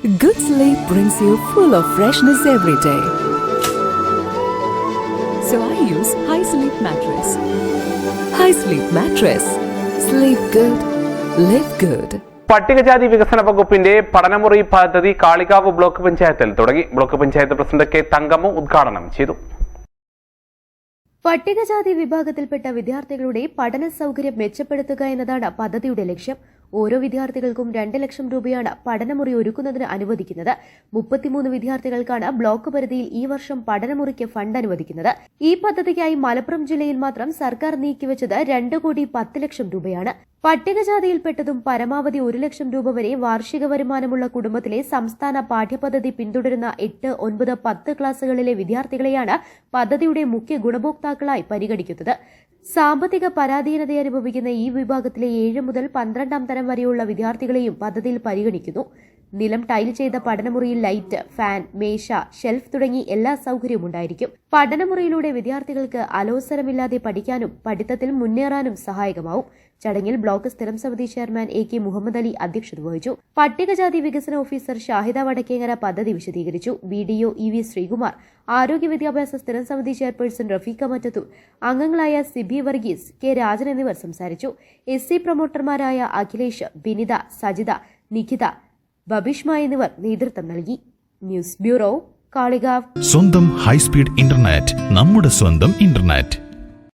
Good sleep brings you full of freshness every day. So I use High Sleep Mattress. High Sleep Mattress. Sleep good. Live good. പട്ടികജാതി വികസന വകുപ്പിന്റെ പഠനമുറി പദ്ധതി Kalikavu block പഞ്ചായത്തിൽ തുടങ്ങി block panchayat president K Thankamma ഉദ്ഘാടനം ചെയ്തു പട്ടികജാതി വിഭാഗത്തിൽപ്പെട്ട വിദ്യാർത്ഥികളുടെ പഠന സൗകര്യം മെച്ചപ്പെടുത്തുക എന്നതാണ് പദ്ധതിയുടെ ലക്ഷ്യം ഓരോ വിദ്യാർത്ഥികൾക്കും രണ്ട് ലക്ഷം രൂപയാണ് പഠനമുറി ഒരുക്കുന്നതിന് അനുവദിക്കുന്നത്. മുപ്പത്തിമൂന്ന് വിദ്യാർത്ഥികൾക്കാണ് ബ്ലോക്ക് പരിധിയിൽ ഈ വർഷം പഠനമുറിക്ക് ഫണ്ട് അനുവദിക്കുന്നത്. ഈ പദ്ധതിക്കായി മലപ്പുറം ജില്ലയിൽ മാത്രം സർക്കാർ നീക്കിവച്ചത് രണ്ട് കോടി പത്ത് ലക്ഷം രൂപയാണ്. പട്ടികജാതിയിൽപ്പെട്ടതും പരമാവധി ഒരു ലക്ഷം രൂപ വരെ വാർഷിക വരുമാനമുള്ള കുടുംബത്തിലെ സംസ്ഥാന പാഠ്യപദ്ധതി പിന്തുടരുന്ന എട്ട് ഒൻപത് പത്ത് ക്ലാസുകളിലെ വിദ്യാർത്ഥികളെയാണ് പദ്ധതിയുടെ മുഖ്യ ഗുണഭോക്താക്കളായി പരിഗണിക്കുന്നത്. സാമ്പത്തിക പരാധീനത അനുഭവിക്കുന്ന ഈ വിഭാഗത്തിലെ ഏഴ് മുതൽ പന്ത്രണ്ടാം തരം വരെയുള്ള വിദ്യാർത്ഥികളെയും പദ്ധതിയിൽ പരിഗണിക്കുന്നു. നിലം ടൈൽ ചെയ്ത പഠനമുറിയിൽ ലൈറ്റ് ഫാൻ മേശ ഷെൽഫ് തുടങ്ങി എല്ലാ സൗകര്യവും ഉണ്ടായിരിക്കും. പഠനമുറിയിലൂടെ വിദ്യാർത്ഥികൾക്ക് അലോസരമില്ലാതെ പഠിക്കാനും പഠിത്തത്തിൽ മുന്നേറാനും സഹായകമാവും. ചടങ്ങിൽ ബ്ലോക്ക് സ്ഥിരം സമിതി chairman A K Muhammad Ali അധ്യക്ഷത വഹിച്ചു. പട്ടികജാതി വികസന ഓഫീസർ ഷാഹിദ വടക്കേങ്ങര പദ്ധതി വിശദീകരിച്ചു. B D O E V Sreekumar. ആരോഗ്യ വിദ്യാഭ്യാസ സ്ഥിരം സമിതി ചെയർപേഴ്സൺ റഫീഖ മറ്റത്തൂർ അംഗങ്ങളായ സിബി വർഗീസ് കെ രാജൻ എന്നിവർ സംസാരിച്ചു. എസ് സി പ്രൊമോട്ടർമാരായ അഖിലേഷ് ബിനിത സജിത നിഖിത ബബിഷ്മ എന്നിവർ നേതൃത്വം നൽകി. News bureau Kalikavu. സ്വന്തം ഹൈസ്പീഡ് ഇന്റർനെറ്റ് നമ്മുടെ സ്വന്തം ഇന്റർനെറ്റ്.